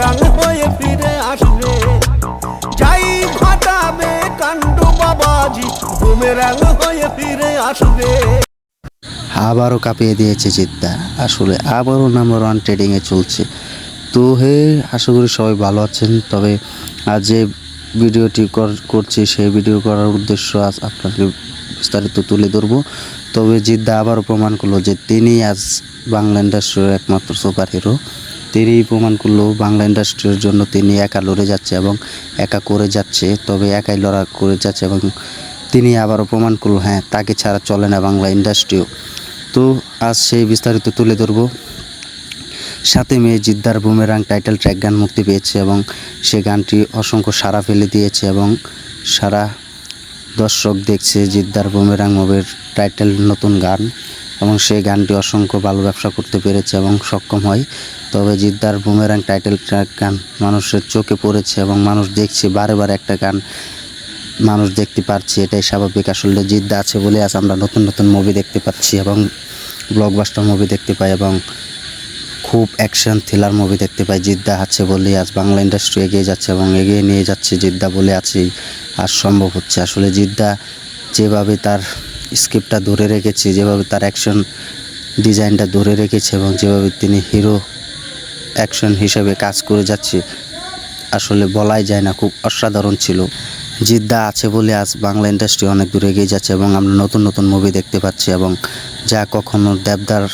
হয়ে ফিরে যাই বাবাজি, বুমেরাং হয়ে ফিরে আসবে। আবারও কাঁপিয়ে দিয়েছে জিদ্দা। আসলে আবারও নাম্বার ওয়ান ট্রেডিংয়ে চলছে। তো হে, আশা করি সবাই ভালো আছেন। তবে আজ যে ভিডিওটি কর- করছি, সেই ভিডিও করার উদ্দেশ্য আজ আপনাকে বিস্তারিত তুলে ধরবো। তবে জিদ্দা আবারও প্রমাণ করল যে তিনি আজ বাংলা ইন্ডাস্ট্রির একমাত্র সুপার হিরো। তিনি প্রমাণ করল বাংলা ইন্ডাস্ট্রির জন্য তিনি একা লড়ে যাচ্ছে এবং একা করে যাচ্ছে, তবে একাই লড়া করে যাচ্ছে এবং তিনি আবারও প্রমাণ করল হ্যাঁ তাকে ছাড়া চলে না বাংলা ইন্ডাস্ট্রিও। তো আজ সেই বিস্তারিত তুলে ধরবো। সাথে মেয়ে জিদ্দার বুমেরাং টাইটেল ট্র্যাক গান মুক্তি পেয়েছে এবং সে গানটি অসংখ্য সারা ফেলে দিয়েছে এবং সারা দর্শক দেখছে জিদ্দার বুমেরাং মুভির টাইটেল নতুন গান এবং সেই গানটি অসংখ্য ভালো ব্যবসা করতে পেরেছে এবং সক্ষম হয়। তবে জিদ্দার বুমেরাং টাইটেল ট্র্যাক গান মানুষের চোখে পড়েছে এবং মানুষ দেখছে, বারে বারে একটা গান মানুষ দেখতে পাচ্ছে এটাই স্বাভাবিক। আসলে জিদ্দা আছে বলে আজ আমরা নতুন নতুন মুভি দেখতে পাচ্ছি এবং ব্লকবাস্টার মুভি দেখতে পাই এবং খুব অ্যাকশন থ্রিলার মুভি দেখতে পাই। জিদ্দা আছে বলেই আজ বাংলা ইন্ডাস্ট্রি এগিয়ে যাচ্ছে এবং এগিয়ে নিয়ে যাচ্ছে জিদ্দা বলে আছে আজ সম্ভব হচ্ছে। আসলে জিদ্দা যেভাবে তার স্ক্রিপ্টটা ধরে রেখেছে, যেভাবে তার অ্যাকশন ডিজাইনটা ধরে রেখেছে এবং যেভাবে তিনি হিরো অ্যাকশন হিসেবে কাজ করে যাচ্ছে, আসলে বলাই যায় না, খুব অসাধারণ ছিল। জিদ্দা আছে বলে আজ বাংলা ইন্ডাস্ট্রি অনেক দূরে এগিয়ে যাচ্ছে এবং আমরা নতুন নতুন মুভি দেখতে পাচ্ছি এবং যা কখনো দেবদার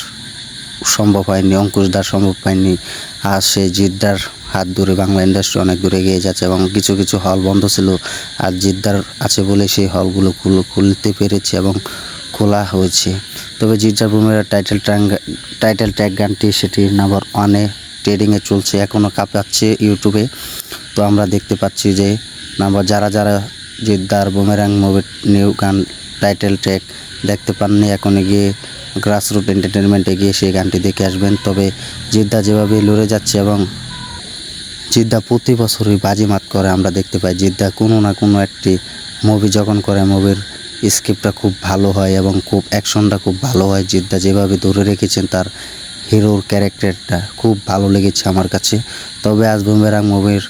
সম্ভব হয়নি, অঙ্কুশ অঙ্কুশদার সম্ভব হয়নি। আর সে জিদ্দার হাত ধরে বাংলা ইন্ডাস্ট্রি অনেক দূরে এগিয়ে যাচ্ছে এবং কিছু কিছু হল বন্ধ ছিল। আর জিদ্দার আছে বলে সেই হলগুলো খুল- খুলতে পেরেছে এবং খোলা হয়েছে। তবে জিদ্দার বুমের টাইটেল টাইটেল ট্র্যাক গানটি সেটি নাম্বার ওয়ানে ট্রেডিংয়ে চলছে এখনও কাঁপাচ্ছে ইউটিউবে। তো আমরা দেখতে পাচ্ছি যে নাম্বার যারা যারা জিদ্দার বুমেরাং মুভির নিউ গান টাইটেল ট্র্যাক দেখতে পাননি, এখন গিয়ে গ্রাসরুট এন্টারটেনমেন্টে গিয়ে সেই গানটি দেখে আসবেন। তবে জিদ্দা যেভাবে লড়ে যাচ্ছে এবং জিদ্দা প্রতি বছরই বাজিমাত করে, আমরা দেখতে পাই জিদ্দা কোনো না কোনো একটি মুভি যখন করে মুভির স্ক্রিপ্টটা খুব ভালো হয় এবং খুব অ্যাকশনটা খুব ভালো হয়। জিদ্দা যেভাবে ধরে রেখেছেন, তার হিরোর ক্যারেক্টারটা খুব ভালো লেগেছে আমার কাছে। তবে আজ বুমেরাং মুভির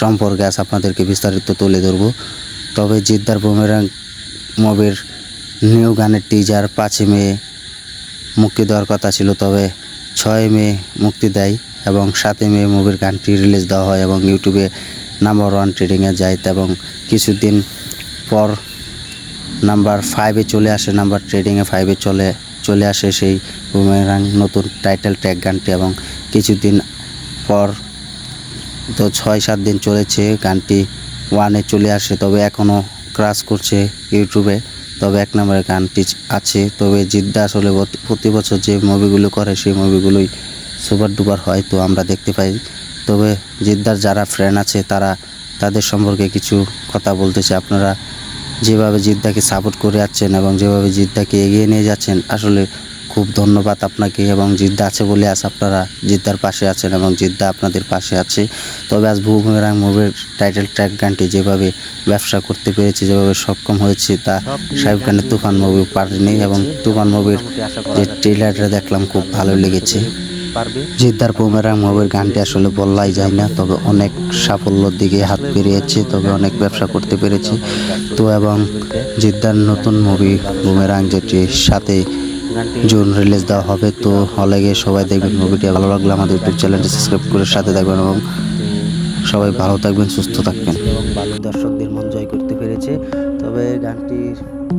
সম্পর্কে আজ আপনাদেরকে বিস্তারিত তুলে ধরবো। তবে জিদ্দার বুমেরাং মুভির নিউ গানের টিজার পাঁচই মে মুক্তি দেওয়ার কথা ছিল, তবে ছয় মে মুক্তি দেয় এবং সাতই মে মুভির গানটি রিলিজ দেওয়া হয় এবং ইউটিউবে নাম্বার ওয়ান ট্রেডিংয়ে যায় এবং কিছুদিন পর নাম্বার ফাইভে চলে আসে, নাম্বার ট্রেডিংয়ে ফাইভে চলে চলে আসে সেই বুমেরাং নতুন টাইটেল ট্র্যাক গানটি এবং কিছুদিন পর তো ছয় সাত দিন চলেছে গানটি ওয়ানে চলে আসে, তবে এখনও ক্রাশ করছে ইউটিউবে। তবে এক নম্বরের গানটি আছে। তবে জিদ্দা আসলে প্রতি- প্রতি বছর যে মুভিগুলো করে, সেই মুভিগুলোই সুপার ডুপার হয়, তো আমরা দেখতে পাই। তবে জিদ্দার যারা ফ্রেন্ড আছে, তারা তাদের সম্পর্কে কিছু কথা বলতেছে। আপনারা যেভাবে জিদ্দাকে সাপোর্ট করে যাচ্ছেন এবং যেভাবে জিদ্দাকে এগিয়ে নিয়ে যাচ্ছেন, আসলে খুব ধন্যবাদ আপনাকে এবং জিদ্দা আছে বলে আজ আপনারা জিদ্দার পাশে আছেন এবং জিদ্দা আপনাদের পাশে আছে। তবে আজ বুমেরাং মুভির টাইটেল ট্র্যাক গানটি যেভাবে ব্যবসা করতে পেরেছে যেভাবে সক্ষম হয়েছে তা সাহেব খানের তুফান মুভি পারেনি এবং তুফান মুভির যে ট্রেলারটা দেখলাম খুব ভালো লেগেছে। জিদ্দার বুমেরাং মুভির গানটি আসলে বললাই যায় না তবে অনেক সাফল্যর দিকে হাত বেরিয়েছে তবে অনেক ব্যবসা করতে পেরেছে। তো এবং জিদ্দার নতুন মুভি বুমেরাং যেটি সাথে জুন রিলিজ দেওয়া হবে, তো হলে গিয়ে সবাই দেখবেন মুভিটি ভালো লাগলে আমাদের ইউটিউব চ্যানেলটি সাবস্ক্রাইব করে সাথে থাকবেন এবং সবাই ভালো থাকবেন, সুস্থ থাকবেন। এবং দর্শকদের মন জয় করতে পেরেছে। তবে গানটি